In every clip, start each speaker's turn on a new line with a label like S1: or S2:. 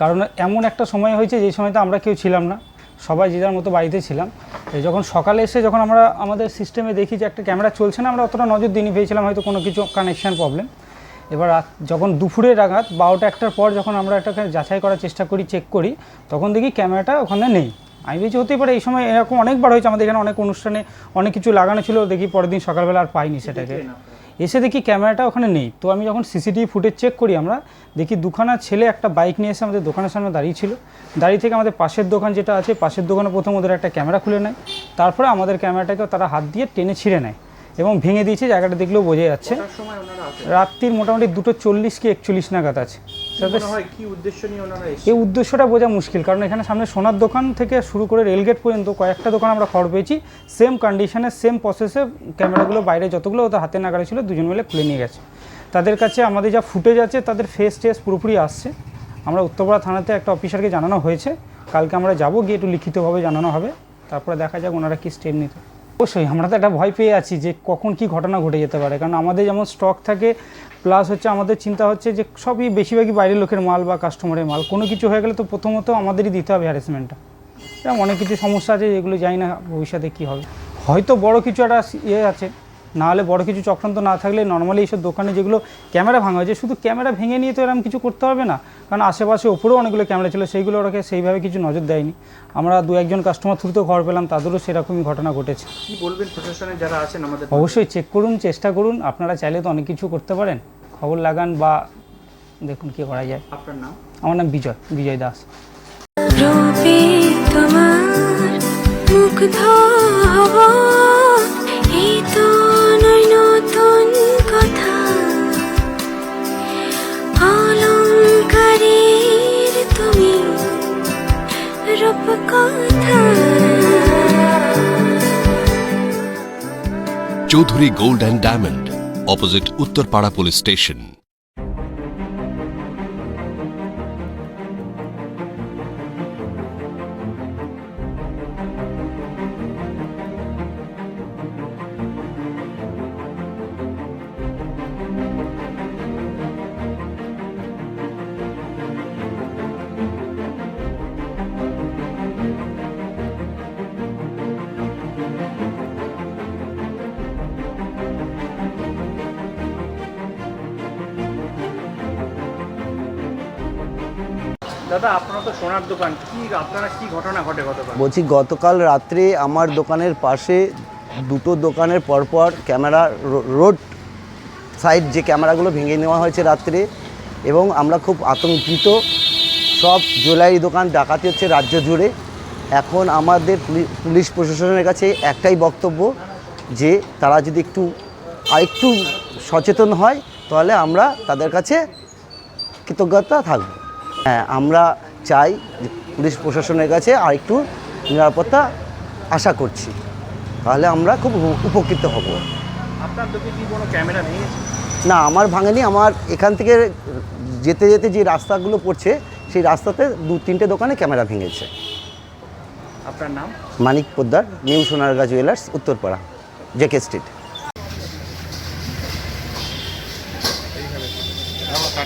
S1: কারণ এমন একটা সময় হয়েছে যে সময়তে আমরা কেউ ছিলাম না, সবাই যে যার মতো বাড়িতে ছিলাম। যখন সকালে এসে যখন আমরা আমাদের সিস্টেমে দেখি যে একটা ক্যামেরা চলছে না, আমরা অতটা নজর দিনই পেয়েছিলাম হয়তো কোনো কিছু কানেকশান প্রবলেম এবার রাত যখন দুপুরে রাগাত বারোটা একটার পর যখন আমরা এটাকে যাচাই করার চেষ্টা করি চেক করি, তখন দেখি ক্যামেরাটা ওখানে নেই। আমি ভেবেছি হতেই পারে এই সময় এরকম অনেকবার হয়েছে, আমাদের এখানে অনেক অনুষ্ঠানে অনেক কিছু লাগানো ছিল, দেখি পরের দিন সকালবেলা আর পাইনি সেটাকে। এসে দেখি ক্যামেরাটা ওখানে নেই। তো আমি যখন সিসিটিভি ফুটেজ চেক করি আমরা, দেখি দুখানা ছেলে একটা বাইক নিয়ে এসে আমাদের দোকানের সামনে দাঁড়িয়ে ছিল। দাঁড়িয়ে থেকে আমাদের পাশের দোকান যেটা আছে, পাশের দোকানে প্রথম ওদের একটা ক্যামেরা খুলে নেয়। তারপরে আমাদের ক্যামেরাটাকেও তারা হাত দিয়ে টেনে ছিঁড়ে নেয়। এবং ভেঙে দিয়েছে জায়গাটা দেখলেও বোঝা যাচ্ছে। রাত্রির মোটামুটি দুটো চল্লিশ কি একচল্লিশ নাগাদ আছে। এই উদ্দেশ্যটা বোঝা মুশকিল কারণ এখানে সামনে সোনার দোকান থেকে শুরু করে রেলগেট পর্যন্ত কয়েকটা দোকান আমরা খবর পেয়েছি। সেম কন্ডিশনে সেম প্রসেসে ক্যামেরাগুলো বাইরে যতগুলো ওদের হাতে নাগারে ছিল দুজন মিলে খুলে নিয়ে গেছে। তাদের কাছে আমাদের যা ফুটেজ আছে তাদের ফেস টেস পুরোপুরি আসছে। আমরা উত্তরপাড়া থানাতে একটা অফিসারকে জানানো হয়েছে। কালকে আমরা যাব গিয়ে একটু লিখিতভাবে জানানো হবে। তারপরে দেখা যাক ওনারা কি স্টেপ নিতে। অবশ্যই, আমরা তো একটা ভয় পেয়ে আছি যে কখন কি ঘটনা ঘটে যেতে পারে। কারণ আমাদের যেমন স্টক থাকে প্লাস হচ্ছে আমাদের চিন্তা হচ্ছে যে সবই বেশিরভাগই বাইরের লোকের মাল বা কাস্টমারের মাল। কোনো কিছু হয়ে গেলে তো প্রথমত আমাদেরই দিতে হবে হ্যারাসমেন্টটা এরকম অনেক কিছু সমস্যা আছে, যেগুলো জানি না ভবিষ্যতে কী হবে। হয়তো বড় কিছু একটা ইয়ে আছে না হলে বড় কিছু চক্রান্ত না থাকলে নর্মালি এইসব দোকানে যেগুলো ক্যামেরা ভাঙা হয়েছে শুধু ক্যামেরা ভেঙে নিয়ে তো এরকম কিছু করতে হবে না। কারণ আশেপাশে ওপরেও অনেকগুলো ক্যামেরা ছিল সেইগুলো ওরাকে সেইভাবে কিছু নজর দেয়নি। আমরা দু একজন কাস্টমার থ্রুতেও ঘর পেলাম তাদেরও সেরকমই ঘটনা ঘটেছে।
S2: কি বলবেন প্রশাসনে যারা আছেন আমাদের
S1: অবশ্যই চেক করুন চেষ্টা করুন আপনারা চাইলে তো অনেক কিছু করতে পারেন। খবর লাগান বা দেখুন কী করা যায়।
S2: আপনার নাম?
S1: আমার নাম বিজয় বিজয় দাস।
S3: রূপে তোমার মুগ্ধ হব এই তো
S4: Chowdhury gold and diamond opposite Uttarpara police station.
S2: দাদা, আপনারা তো সোনার দোকান। কি, আপনারা কি ঘটনা ঘটে গতকাল?
S5: বলছি, গতকাল রাত্রে আমার দোকানের পাশে দুটো দোকানের পরপর ক্যামেরা রোড সাইড যে ক্যামেরাগুলো ভেঙে নেওয়া হয়েছে রাত্রে, এবং আমরা খুব আতঙ্কিত। সব জুয়েলারি দোকান ডাকাতি হচ্ছে রাজ্য জুড়ে। এখন আমাদের পুলিশ প্রশাসনের কাছে একটাই বক্তব্য যে, তারা যদি একটু, আরেকটু সচেতন হয়, তাহলে আমরা তাদের কাছে কৃতজ্ঞতা থাকব। হ্যাঁ আমরা চাই পুলিশ প্রশাসনের কাছে আর একটু নিরাপত্তা আশা করছি। তাহলে আমরা খুব উপকৃত হব।
S2: আপনার কি কোনো ক্যামেরা
S5: না আমার ভাঙেনি। আমার এখান থেকে যেতে যেতে যে রাস্তাগুলো পড়ছে সেই রাস্তাতে দু তিনটে দোকানে ক্যামেরা ভেঙেছে।
S2: আপনার নাম?
S5: Manik Poddar new Sonarga jewellers Uttarpara JK street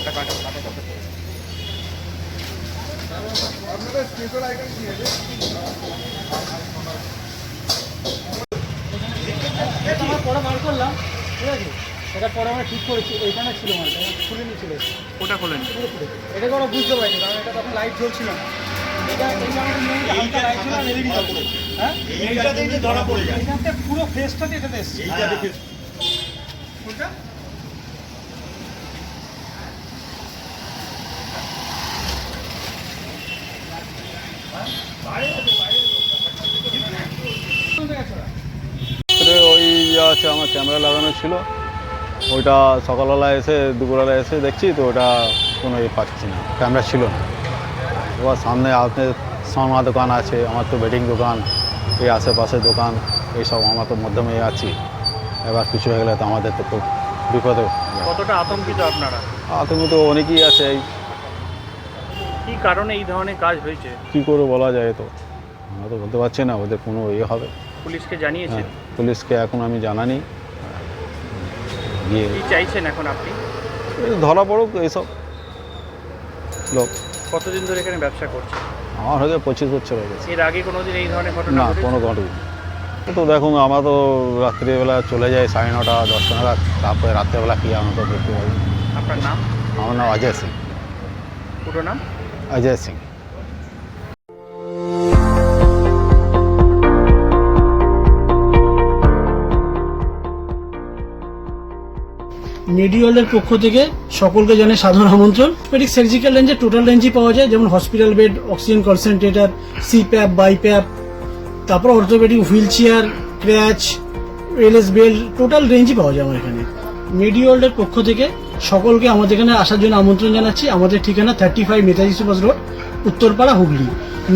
S1: এটা আমরা পরে বার করলাম ঠিক আছে এটা পরে আমরা ঠিক করেছি এইখানে ছিল মালটা খুলে নিয়ে চলে এসেছি
S2: ওটা খোলেন।
S1: এটাকে ওরা বুঝতে পারেনি কারণ এটা তখন লাইট জ্বলছিল না এটা হালকা লাইট ছিল আর হ্যাঁ এইটাতে ধরা পড়ে যায়। এখানটা পুরো ফেসটাতে এটাতে এসছে। এইটাতে ফেস কোনটা?
S6: ওই ইয়ে আছে আমার ক্যামেরা লাগানো ছিল। ওইটা সকালবেলা এসে দুপুরবেলা এসে দেখছি তো ওটা কোনো ইয়ে পাচ্ছি না ক্যামেরা ছিল না। এবার সামনে আপনার সোনা দোকান আছে আমার তো বেডিং দোকান এই আশেপাশে দোকান এইসব আমার তো মধ্যমে আছি। এবার কিছু হয়ে গেলে তো আমাদের তো খুব বিপদে।
S2: কতটা আতঙ্কিত আপনারা?
S6: তুমি তো অনেকেই আছে এই
S2: কারণে এই ধরনের কাজ হয়েছে?
S6: কী করে বলা যায় তো? আমরা তো বলতে পারছি না ওদের কোনো ইয়ে হবে।
S2: পুলিশকে জানিয়েছেন?
S6: হ্যাঁ পুলিশকে এখন আমি জানানি। গিয়ে
S2: কি চাইছেন এখন আপনি?
S6: এই ধরা পড়ুক এইসব লোক।
S2: কতদিন ধরে এখানে ব্যবসা করছে
S6: আমার হয়তো পঁচিশ বছর হয়ে গেছে।
S2: এর আগে কোনোদিন এই ধরনের ঘটনা
S6: না
S2: ঘটেছে?
S6: কোনো ঘটনা। তো দেখুন আমরা তো রাত্রিবেলা চলে যাই সাড়ে নটা দশটা নাগাদ। তারপরে রাত্রেবেলা কি আমরা তো দেখতে পাই
S2: আপনার নাম?
S6: আমার নাম অজয় সিং।
S2: পুরো নাম?
S6: অজয় সিং।
S7: মেডিওয়ালের পক্ষ থেকে সকলকে জানে সাধারণ আমন্ত্রণ। পেডিক সার্জিক্যাল রেঞ্জে টোটাল রেঞ্জই পাওয়া যায়, যেমন hospital bed oxygen concentrator CPAP BiPAP তারপর orthopaedic wheelchair crutch LS belt total রেঞ্জই পাওয়া যায় আমার এখানে। মেডিওয়ার্ল্ডের পক্ষ থেকে সকলকে আমাদের এখানে আসার জন্য আমন্ত্রণ জানাচ্ছি। আমাদের ঠিকানা thirty five Netaji Subhash road, Uttarpara, Hooghly.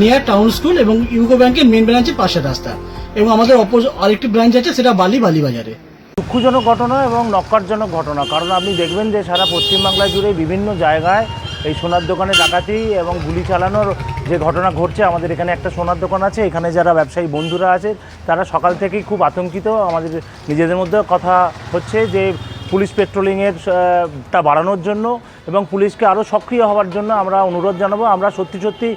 S7: Near town school এবং ইউকো ব্যাংকের মেন ব্রাঞ্চের পাশের রাস্তা। এবং আমাদের অপোজ আরেকটি ব্রাঞ্চ আছে, সেটা বালি বালি বাজারে।
S2: দুঃখজনক ঘটনা এবং নক্কারজনক ঘটনা। কারণ আপনি দেখবেন যে সারা পশ্চিমবাংলা জুড়ে বিভিন্ন জায়গায় এই সোনার দোকানে ডাকাতি এবং গুলি চালানোর যে ঘটনা ঘটছে, আমাদের এখানে একটা সোনার দোকান আছে। এখানে যারা ব্যবসায়ী বন্ধুরা আছে, তারা সকাল থেকেই খুব আতঙ্কিত। আমাদের নিজেদের মধ্যে কথা হচ্ছে যে পুলিশ পেট্রোলিংয়ের টা বাড়ানোর জন্য এবং পুলিশকে আরও সক্রিয় হওয়ার জন্য আমরা অনুরোধ জানাব। আমরা সত্যি সত্যি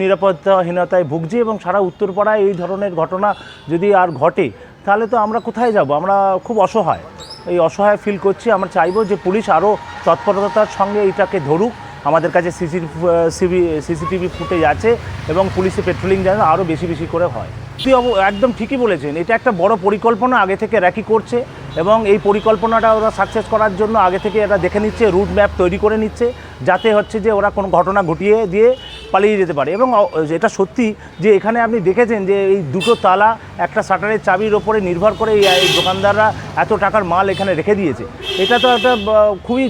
S2: নিরাপত্তাহীনতায় ভুগছি এবং সারা উত্তরপাড়ায় এই ধরনের ঘটনা যদি আর ঘটে, তাহলে তো আমরা কোথায় যাব? আমরা খুব অসহায়। এই অসহায় ফিল করছি। আমরা চাইব যে পুলিশ আরও তৎপরতার সঙ্গে এটাকে ধরুক। আমাদের কাছে সিসিটিভি সিসিটিভি ফুটেজ আছে এবং পুলিশে পেট্রোলিং যেন আরও বেশি বেশি করে হয়। তুই একদম ঠিকই বলেছেন, এটা একটা বড় পরিকল্পনা, আগে থেকে র্যাকি করছে এবং এই পরিকল্পনাটা ওরা সাকসেস করার জন্য আগে থেকে এরা দেখে নিচ্ছে রুট ম্যাপ তৈরি করে নিচ্ছে, যাতে হচ্ছে যে ওরা কোনো ঘটনা ঘটিয়ে দিয়ে পালিয়ে যেতে পারে। এবং এটা সত্যি যে এখানে আপনি দেখেছেন যে এই দুটো তালা একটা শাটারের চাবির ওপরে নির্ভর করে এই দোকানদাররা এত টাকার মাল এখানে রেখে দিয়েছে। এটা তো একটা খুবই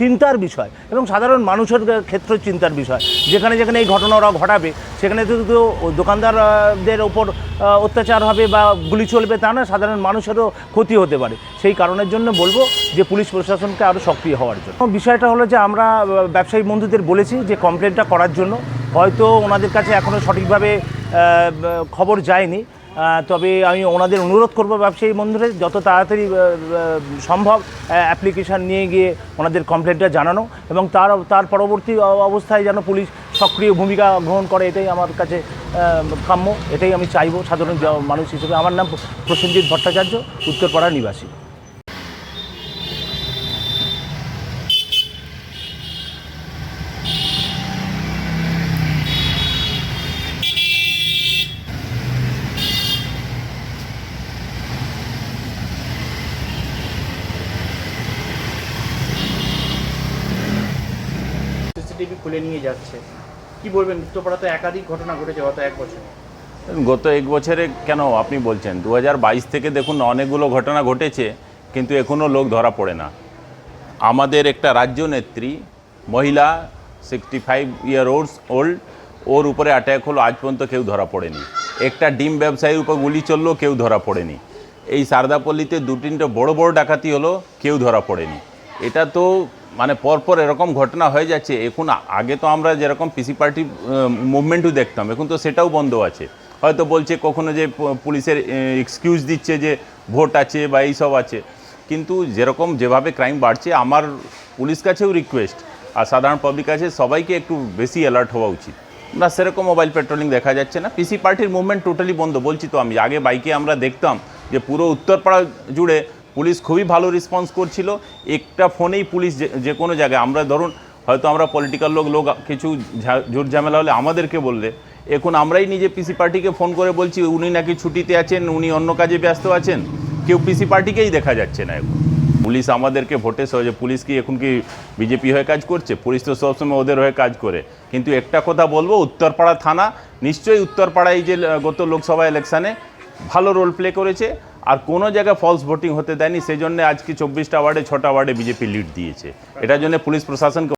S2: চিন্তার বিষয় এবং সাধারণ মানুষের ক্ষেত্রে চিন্তার বিষয়। যেখানে যেখানে এই ঘটনা ওরা ঘটাবে, সেখানে তো দোকানদারদের ওপর অত্যাচার হবে বা গুলি চলবে, তা না, সাধারণ মানুষেরও ক্ষতি হতে পারে। সেই কারণের জন্য বলব যে পুলিশ প্রশাসনকে আরও সক্রিয় হওয়ার জন্য। বিষয়টা হলো যে আমরা ব্যবসায়ী বন্ধুদের বলেছি যে কমপ্লেনটা করার জন্য। হয়তো ওনাদের কাছে এখনও সঠিকভাবে খবর যায়নি। তবে আমি ওনাদের অনুরোধ করব ব্যবসায়ী বন্ধুদের যত তাড়াতাড়ি সম্ভব অ্যাপ্লিকেশান নিয়ে গিয়ে ওনাদের কমপ্লেনটা জানানো এবং তার তার পরবর্তী অবস্থায় যেন পুলিশ সক্রিয় ভূমিকা গ্রহণ করে, এটাই আমার কাছে কাম্য, এটাই আমি চাইব সাধারণ মানুষ হিসেবে। আমার নাম প্রসেনজিৎ ভট্টাচার্য, উত্তরপাড়া নিবাসী। খুলে নিয়ে যাচ্ছে। কি বলবেন? উত্তরপাড়াতে একাধিক ঘটনা ঘটেছে গত এক বছর।
S8: গত এক বছরে কেন? আপনি বলছেন। দু হাজার বাইশ থেকে দেখুন, অনেকগুলো ঘটনা ঘটেছে, কিন্তু এখনও লোক ধরা পড়ে না। আমাদের একটা রাজ্য নেত্রী, মহিলা sixty five year olds old ওর উপরে অ্যাট্যাক হলো, আজ পর্যন্ত কেউ ধরা পড়েনি। একটা ডিম ব্যবসায়ীর উপর গুলি চলল, কেউ ধরা পড়েনি। এই সারদাপল্লিতে দু তিনটে বড় বড় ডাকাতি হলো, কেউ ধরা পড়েনি। এটা তো মানে পরপর এরকম ঘটনা হয়ে যাচ্ছে, এখন আগে তো আমরা যেরকম পিসি পার্টি মুভমেন্টও দেখতাম, এখন তো সেটাও বন্ধ আছে। হয়তো বলছে কখনো যে পুলিশের এক্সকিউজ দিচ্ছে যে ভোট আছে বা এইসব আছে। কিন্তু যেরকম যেভাবে ক্রাইম বাড়ছে, আমার পুলিশ কাছেও রিকোয়েস্ট আর সাধারণ পাবলিক কাছে সবাইকে একটু বেশি অ্যালার্ট হওয়া উচিত। না, সেরকম মোবাইল পেট্রোলিং দেখা যাচ্ছে না। পিসি পার্টির মুভমেন্ট টোটালি বন্ধ, বলছি তো আমি। আগে বাইকে আমরা দেখতাম যে পুরো উত্তরপাড়া জুড়ে পুলিশ খুবই ভালো রেসপন্স করছিল। একটা ফোনেই পুলিশ যে- কোনো জায়গায়, আমরা ধরুন, হয়তো আমরা পলিটিক্যাল লোক লোক কিছু জোর ঝামেলা হলে আমাদেরকে বললে। এখন আমরাই নিজে পিসি পার্টিকে ফোন করে বলছি, উনি নাকি ছুটিতে আছেন, উনি অন্য কাজে ব্যস্ত আছেন। কেউ পিসি পার্টিকেই দেখা যাচ্ছে না এখন। পুলিশ আমাদেরকে ভোটে সহজে পুলিশ কি এখন কি বিজেপি হয়ে কাজ করছে? পুলিশ তো সবসময় ওদের হয়ে কাজ করে। কিন্তু একটা কথা বলব, উত্তরপাড়া থানা, নিশ্চয়ই উত্তরপাড়ায় যে, গত লোকসভা ইলেকশানে ভালো রোল প্লে করেছে। আর কোনো জায়গায় ফলস ভোটিং হতে দেয়নি সেই জন্য আজকে চব্বিশটা ওয়ার্ডে, ছটা ওয়ার্ডে বিজেপি লিড দিয়েছে। এটার জন্য পুলিশ প্রশাসনকে